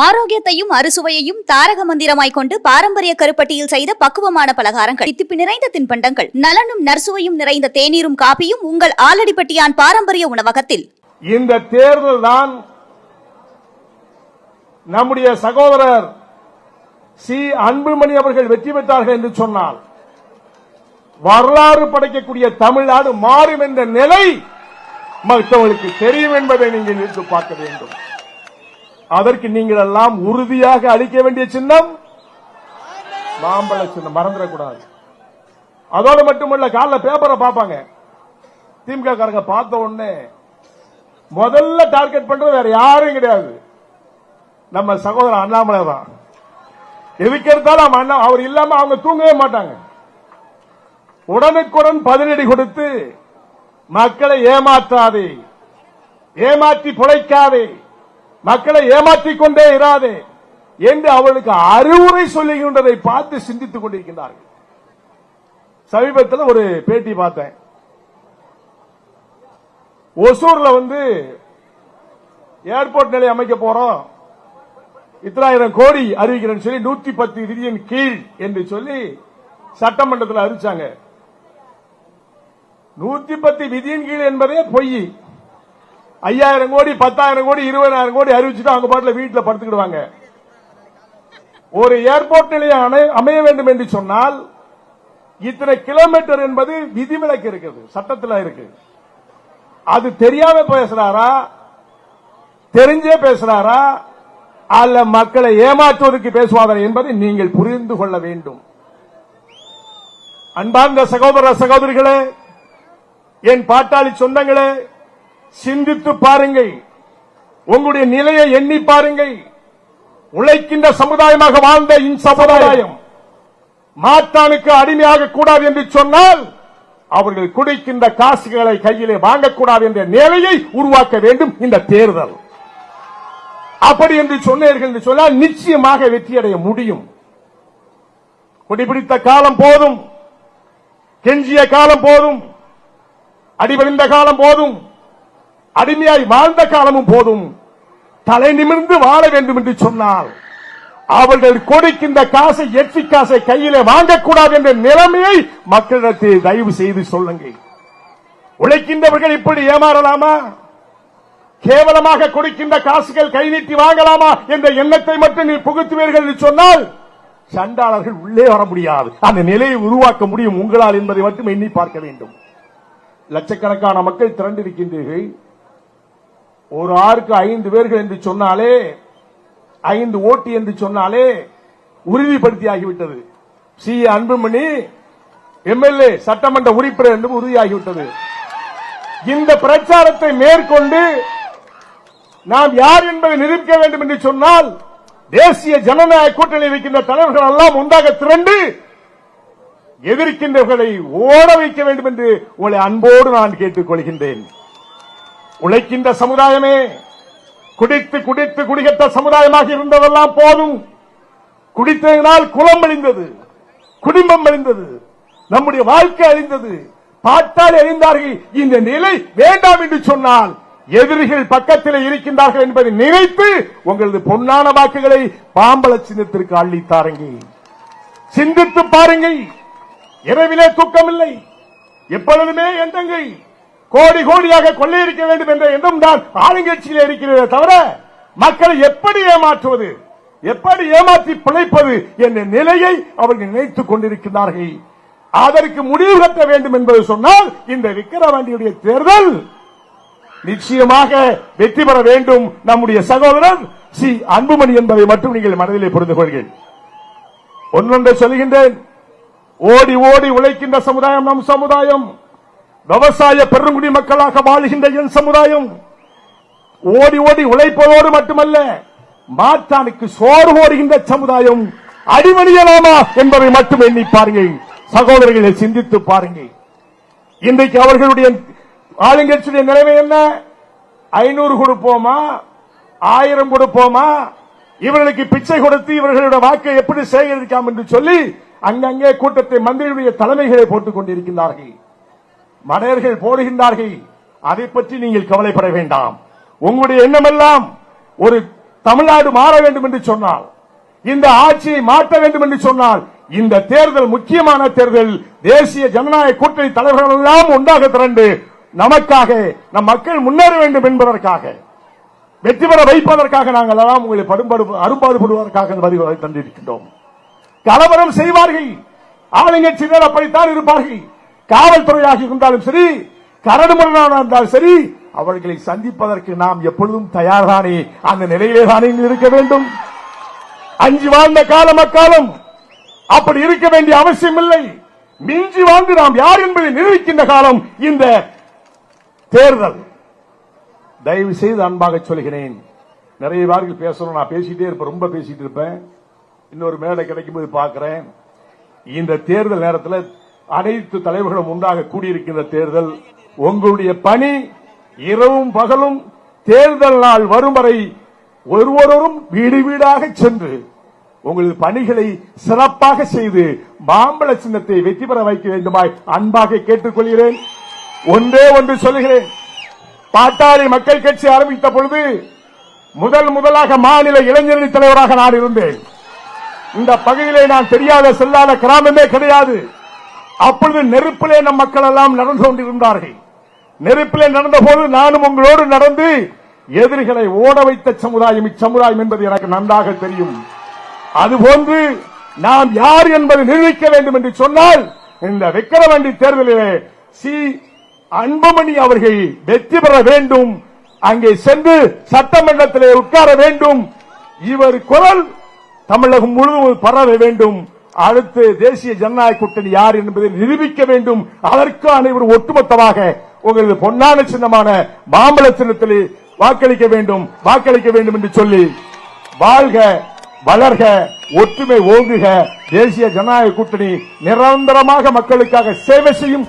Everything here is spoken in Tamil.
ஆரோக்கியத்தையும் அறுசுவையையும் தாரக மந்திரமாய் கொண்டு பாரம்பரிய கருப்பட்டியில் செய்த பக்குவமான பலகாரங்கள். தித்திப்பு நிறைந்த தின்பண்டங்கள். நலனும் நர்சுவையும் நிறைந்த தேநீரும் காப்பியும் உங்கள் ஆலடிப்பட்டியான் பாரம்பரிய உணவகத்தில். இந்த தேர்தல் தான் நம்முடைய சகோதரர் சி. அன்புமணி அவர்கள் வெற்றி பெற்றார்கள் என்று சொன்னால் வரலாறு படைக்கக்கூடிய தமிழ்நாடு மாறும் என்ற நிலை மற்றவர்களுக்கு தெரியும் என்பதை நீங்கள் நினைத்து பார்க்க வேண்டும். அதற்கு நீங்கள் எல்லாம் உறுதியாக அளிக்க வேண்டிய சின்னம் மாம்பழ சின்னம். மறந்துடக்கூடாது. அதோடு மட்டுமல்ல காலைல பேப்பரை பார்ப்பாங்க. திமுக காரங்க பார்த்த உடனே முதல்ல டார்கெட் பண்றது வேற யாரும் கிடையாது. நம்ம சகோதரர் அண்ணாமலை தான். எதுக்கு எடுத்தாலும் அண்ணா அவர் இல்லாம அவங்க தூங்கவே மாட்டாங்க. உடனுக்குடன் பதிலடி கொடுத்து மக்களை ஏமாற்றாதே. ஏமாற்றி பிழைக்காதே. மக்களை ஏமாற்றிக் கொண்டே இராதே என்று அவர்களுக்கு அறிவுரை சொல்லுகின்றதை பார்த்து சிந்தித்துக் கொண்டிருக்கின்றார்கள். சமீபத்தில் ஒரு பேட்டி பார்த்தேன். ஒசூர்ல வந்து ஏர்போர்ட் நிலையம் அமைக்க போறோம். இத்தனாயிரம் கோடி அறிவிக்கிறேன்னு சொல்லி நூத்தி பத்து விதியின் கீழ் என்று சொல்லி சட்டமன்றத்தில் அறிவிச்சாங்க. நூத்தி பத்து விதியின் கீழ் என்பதே பொய். ஐயாயிரம் கோடி பத்தாயிரம் கோடி இருபதாயிரம் கோடி அறிவிச்சுட்டு அவங்க பாட்டில் வீட்டில் படுத்துக்கிடுவாங்க. ஒரு ஏர்போர்ட் நிலையம் அணை- அமைய வேண்டும் என்று சொன்னால் இத்தனை கிலோமீட்டர் என்பது விதிவிலக்கு இருக்குது சட்டத்தில் இருக்கு. அது தெரியாம பேசுறாரா? தெரிஞ்சே பேசுறாரா? அல்ல மக்களை ஏமாற்றுவதற்கு பேசுவாரா என்பதை நீங்கள் புரிந்து கொள்ள வேண்டும். அன்பார்ந்த சகோதர சகோதரிகளே என் பாட்டாளி சொந்தங்களே சிந்தித்து பாருங்கள். உங்களுடைய நிலையை எண்ணி பாருங்கள். உழைக்கின்ற சமுதாயமாக வாழ்ந்த இந்த சமுதாயம் மாத்தானுக்கு அடிமையாக கூடாது என்று சொன்னால் அவர்கள் குடிக்கின்ற காசுகளை கையிலே வாங்கக்கூடாது என்ற நிலையை உருவாக்க வேண்டும் இந்த தேர்தல். அப்படி என்று சொன்னீர்கள் என்று சொன்னால் நிச்சயமாக வெற்றியடைய முடியும். குடிபிடித்த காலம் போதும். கெஞ்சிய காலம் போதும். அடிபணிந்த காலம் போதும். அடிமையாய் வாழ்ந்த காலமும் போதும். தலை நிமிர்ந்து வாழ வேண்டும் என்று சொன்னால் அவர்கள் கொடுக்கின்ற காசை எட்சி காசை கையிலே வாங்கக்கூடாது என்ற நிலைமையை மக்களிடத்தில் தயவு செய்து சொல்லுங்கள். உழைக்கின்றவர்கள் இப்படி ஏமாறலாமா? கேவலமாக கொடுக்கின்ற காசுகள் கை நீட்டி வாங்கலாமா என்ற எண்ணத்தை மட்டும் நீ புகுத்துவீர்கள் என்று சொன்னால் சண்டாளர்கள் உள்ளே வர முடியாது. அந்த நிலையை உருவாக்க முடியும் உங்களால் என்பதை மட்டும் எண்ணி பார்க்க வேண்டும். லட்சக்கணக்கான மக்கள் திரண்டிருக்கின்றீர்கள். ஒரு ஆறுக்கு ஐந்து பேர்கள் என்று சொன்னாலே ஐந்து ஓட்டு என்று சொன்னாலே உறுதிப்படுத்தி ஆகிவிட்டது சி அன்புமணி எம்எல்ஏ சட்டமன்ற உறுப்பினர் என்று உறுதியாகிவிட்டது. இந்த பிரச்சாரத்தை மேற்கொண்டு நாம் யார் என்பதை நிரூபிக்க வேண்டும் என்று சொன்னால் தேசிய ஜனநாயக கூட்டணி வைக்கின்ற தலைவர்கள் எல்லாம் ஒன்றாக திரண்டு எதிர்க்கின்றவர்களை ஓட வைக்க வேண்டும் என்று உங்களை அன்போடு நான் கேட்டுக் கொள்கின்றேன் உழைக்கின்ற சமுதாயமே குடித்து குடித்து குடிகட்ட சமுதாயமாக இருந்ததெல்லாம் போதும். குடித்ததினால் குலம் அழிந்தது குடும்பம் அழிந்தது நம்முடைய வாழ்க்கை அழிந்தது. பாட்டாளி அறிந்தார்கள் இந்த நிலை வேண்டாம் என்று சொன்னால் எதிரிகள் பக்கத்தில் இருக்கின்றார்கள் என்பதை நினைத்து உங்களது பொன்னான வாக்குகளை பாம்பள சின்னத்திற்கு அள்ளித்தாருங்கள் சிந்தித்து பாருங்கள். இரவிலே தூக்கமில்லை. எப்பொழுதுமே எண்ணங்கள் கோடி கோடியாக கொள்ளையடிக்க வேண்டும் என்ற எண்ணம் தான் ஆளுங்கட்சியில் இருக்கிறதே தவிர மக்களை எப்படி ஏமாற்றுவது எப்படி ஏமாற்றி பிழைப்பது என்ற நிலையை அவர்கள் நினைத்துக் கொண்டிருக்கிறார்கள். அதற்கு முடிவு கட்ட வேண்டும் என்பது சொன்னால் இந்த விக்கிரவாண்டியுடைய தேர்தல் நிச்சயமாக வெற்றி பெற வேண்டும். நம்முடைய சகோதரர் சி. அன்புமணி என்பதை மட்டும் நீங்கள் மனதிலே புரிந்து கொள்கிறேன் ஒன்றொன்றை சொல்கின்றேன் ஓடி ஓடி உழைக்கின்ற சமுதாயம் நம் சமுதாயம். விவசாய பெருங்குடி மக்களாக வாழ்கின்ற என் சமுதாயம் ஓடி ஓடி உழைப்பதோடு மட்டுமல்ல மாற்றானுக்கு சோறு ஓடுகின்ற சமுதாயம் அடிமணியலாமா என்பதை மட்டும் எண்ணி பாருங்கள். சகோதரர்களை சிந்தித்து பாருங்கள். இன்றைக்கு அவர்களுடைய ஆளுங்கட்சியுடைய நிலைமை என்ன? ஐநூறு கொடுப்போமா? ஆயிரம் கொடுப்போமா? இவர்களுக்கு பிச்சை கொடுத்து இவர்களுடைய வாக்கை எப்படி சேகரிக்கலாம் என்று சொல்லி அங்கங்கே கூட்டத்தை மந்திரியுடைய தலைமைகளை போட்டுக் கொண்டிருக்கின்றார்கள். மடையர்கள் போடுகின்றார்கள். அதை பற்றி நீங்கள் கவலைப்பட வேண்டாம். உங்களுடைய எண்ணமெல்லாம் ஒரு தமிழ்நாடு மாற வேண்டும் என்று சொன்னால் இந்த ஆட்சியை மாற்ற வேண்டும் என்று சொன்னால் இந்த தேர்தல் முக்கியமான தேர்தல் தேசிய ஜனநாயக கூட்டணி தலைவர்கள் எல்லாம் ஒன்றாக திரண்டு நமக்காக நம் மக்கள் முன்னேற வேண்டும் என்பதற்காக வெற்றி பெற வைப்பதற்காக நாங்கள் எல்லாம் உங்களை அரும்பாடுபடுவதற்காக பதிவு தந்திருக்கின்றோம். கலவரம் செய்வார்கள். ஆளுங்கட்சியினர் அப்படித்தான் இருப்பார்கள். காவல்துறையாக இருந்தாலும் சரி கரடுமுரடாக இருந்தாலும் சரி அவர்களை சந்திப்பதற்கு நாம் எப்பொழுதும் தயார்தானே? அந்த நிலையிலே தானே இருக்க வேண்டும்? அஞ்சு வாழ்ந்த காலம் அக்காலம் அப்படி இருக்க வேண்டிய அவசியம் இல்லை. மிஞ்சி வாழ்ந்து நாம் யார் என்பதை நிரூபிக்கின்ற காலம் இந்த தேர்தல். தயவு செய்து அன்பாக சொல்கிறேன். நிறைய வார்கள் பேசணும். நான் பேசிட்டே இருப்பேன். ரொம்ப பேசிட்டு இருப்பேன். இன்னொரு மேடை கிடைக்கும் போது பார்க்கிறேன். இந்த தேர்தல் நேரத்தில் அனைத்து தலைவர்களும் ஒன்றாக கூடியிருக்கின்ற தேர்தல் உங்களுடைய பணி இரவும் பகலும் தேர்தல் நாள் வரும் வரை ஒருவரும் வீடு வீடாக சென்று உங்களது பணிகளை சிறப்பாக செய்து மாம்பழ சின்னத்தை வெற்றி பெற வைக்க வேண்டுமாய் அன்பாக கேட்டுக்கொள்கிறேன். ஒன்றே ஒன்று சொல்கிறேன் பாட்டாளி மக்கள் கட்சி ஆரம்பித்த பொழுது முதல் முதலாக மாநில இளைஞரணி தலைவராக நான் இருந்தேன். இந்த பகுதியிலே நான் தெரியாத செல்லாத கிராமமே கிடையாது. அப்பொழுது நெருப்பிலே நம் மக்கள் எல்லாம் நடந்து கொண்டிருந்தார்கள். நெருப்பிலே நடந்த போது நானும் உங்களோடு நடந்து எதிரிகளை ஓட வைத்த சமுதாயம் இச்சமுதாயம் என்பது எனக்கு நன்றாக தெரியும். அதுபோன்று நாம் யார் என்பதை நிரூபிக்க வேண்டும் என்று சொன்னால் இந்த விக்கிரவாண்டி தேர்தலிலே சி. அன்புமணி அவர்கள் வெற்றி பெற வேண்டும். அங்கே சென்று சட்டமன்றத்திலே உட்கார வேண்டும். இவர் குரல் தமிழகம் முழுவதும் பரவ வேண்டும். அடுத்து தேசிய ஜனநாயக கூட்டணி யார் என்பதை நிரூபிக்க வேண்டும். அதற்கு அனைவரும் ஒட்டுமொத்தமாக உங்களது பொன்னான சின்னமான மாம்பழ சின்னத்தில் வாக்களிக்க வேண்டும். வாக்களிக்க வேண்டும் என்று சொல்லி வாழ்க வளர்க ஒற்றுமை ஓங்குக. தேசிய ஜனநாயக கூட்டணி நிரந்தரமாக மக்களுக்காக சேவை செய்யும்